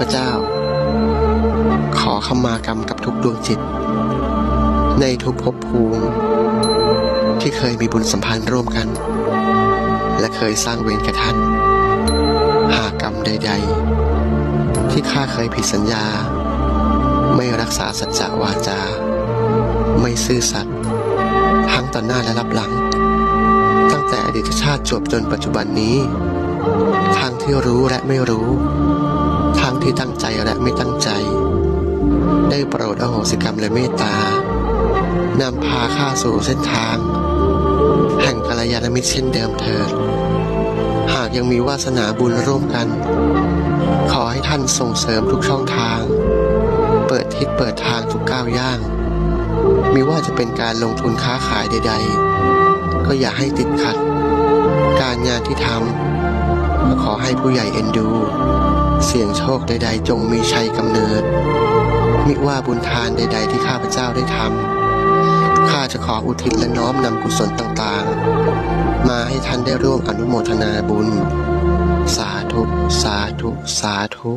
พเจ้า ขอขมากรรมกับทุกดวงจิต ในทุกภพภูมิ ที่เคยมีบุญสัมพันธ์ร่วมกัน และเคยสร้างเวรแก่ท่านหากกรรมใด ๆ ที่ข้าเคยผิดสัญญา ไม่รักษาสัจจะวาจา ไม่ซื่อสัตย์ทั้งต่อหน้าและรับหลัง ตั้งแต่อดีตชาติจบจนปัจจุบันนี้ ทั้งที่รู้และไม่รู้ทั้งที่ตั้งใจและไม่ตั้งใจ ได้โปรดอโหสิกรรมและเมตตานำพาข้าสู่เส้นทาง แห่งกัลยาณมิตรเช่นเดิมเถิด หากยังมีวาสนาบุญร่วมกัน ขอให้ท่านส่งเสริมทุกช่องทาง เปิดทิศเปิดทางทุกก้าวย่างมีว่าจะเป็นการลงทุนค้าขายใด ๆ ก็อย่าให้ติดขัด การงานที่ทำ ขอให้ผู้ใหญ่เอ็นดู เสี่ยงโชคใด ๆ จงมีชัยกำเนิด มิว่าบุญทานใด ๆ ที่ข้าพเจ้าได้ทำข้าจะขออุทิศและน้อมนำกุศลต่างๆ มาให้ท่านได้ร่วมอนุโมทนาบุญ สาธุ สาธุ สาธุ